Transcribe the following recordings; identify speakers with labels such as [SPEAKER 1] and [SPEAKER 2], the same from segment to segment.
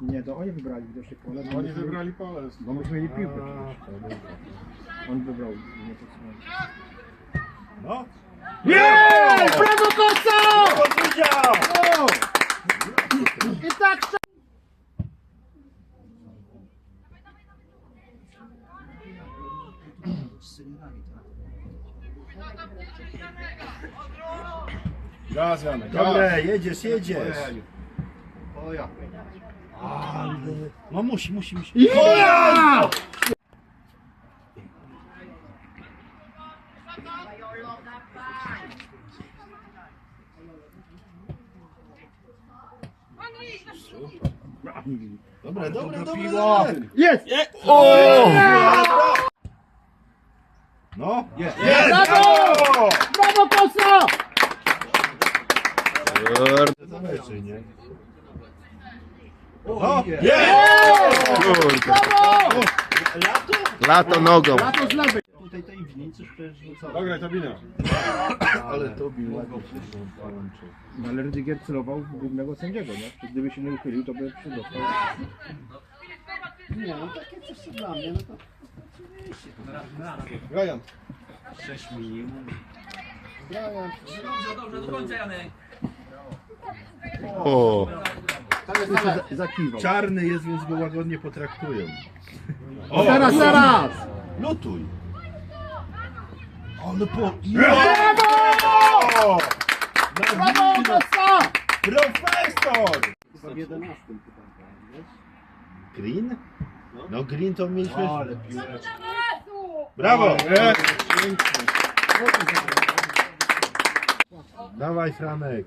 [SPEAKER 1] Nie, to oni wybrali widocznie pole. bo
[SPEAKER 2] Oni
[SPEAKER 1] myśmy-
[SPEAKER 2] wybrali pole.
[SPEAKER 1] Bo myśmy mieli piłkę przecież. On wybrał. Nie to co.
[SPEAKER 2] No.
[SPEAKER 1] Nie! Brawo Kosa!
[SPEAKER 2] Powiedział!
[SPEAKER 1] I tak
[SPEAKER 2] Gaz, Janek, gaz.
[SPEAKER 3] Dobre, jedziesz, jedziesz.
[SPEAKER 2] O ja.
[SPEAKER 3] No musi, musi, musi.
[SPEAKER 1] Ja!
[SPEAKER 3] Dobre, dobre.
[SPEAKER 1] Jest!
[SPEAKER 3] No, jest.
[SPEAKER 1] Brawo! Brawo Kosa!
[SPEAKER 3] Zależy, nie?
[SPEAKER 2] O,
[SPEAKER 1] Brawo!
[SPEAKER 4] Lato nogą.
[SPEAKER 1] Lato z lewej.
[SPEAKER 3] Tutaj tej winnicy przecież rzucał.
[SPEAKER 2] Dobra, to wina.
[SPEAKER 3] Ale to bił ładnie się połączył.
[SPEAKER 1] No ale Rydygier celował w głównego sędziego, nie? Gdyby się nie uchylił, to by się dostał.
[SPEAKER 3] Nie, no takie coś co dla mnie, no to.
[SPEAKER 2] Ryan.
[SPEAKER 3] 6 minimum.
[SPEAKER 5] Dobrze, dobrze, do końca Janek.
[SPEAKER 4] O,
[SPEAKER 1] Za- Zakiwał.
[SPEAKER 3] Czarny jest, więc go łagodnie potraktują.
[SPEAKER 1] Teraz, teraz!
[SPEAKER 3] Lutuj. Ale po...
[SPEAKER 1] Brawo! Brawo Kosa!
[SPEAKER 3] Profesor! W 11 chyba, wiesz? Green? No green to mieliśmy... Ale Brawo!
[SPEAKER 2] Nie.
[SPEAKER 3] Dawaj Franek.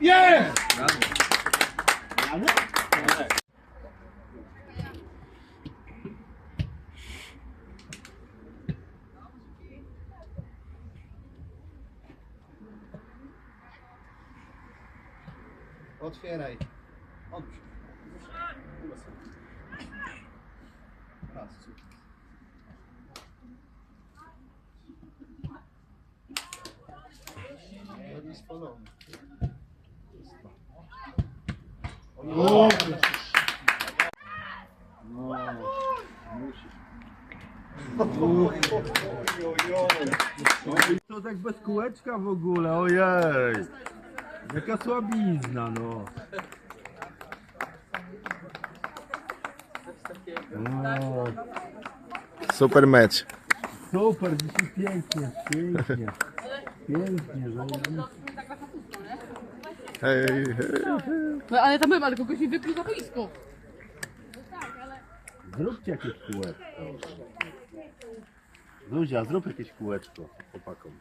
[SPEAKER 1] Jest!
[SPEAKER 3] Otwieraj. Odłóż. Raz, Ładnie spalony.
[SPEAKER 1] O!
[SPEAKER 3] To tak bez kółeczka w ogóle, ojej. Jaka słabizna, no. O,
[SPEAKER 4] Super mecz.
[SPEAKER 3] super, dzisiaj pięknie, pięknie. Pięknie, zajebiście.
[SPEAKER 4] Hej, hej.
[SPEAKER 6] No ale tam byłem, ale kogoś mi wypluł za boisko.
[SPEAKER 3] Zróbcie jakieś kółeczko. Zuzia, zrób jakieś kółeczko chłopakom.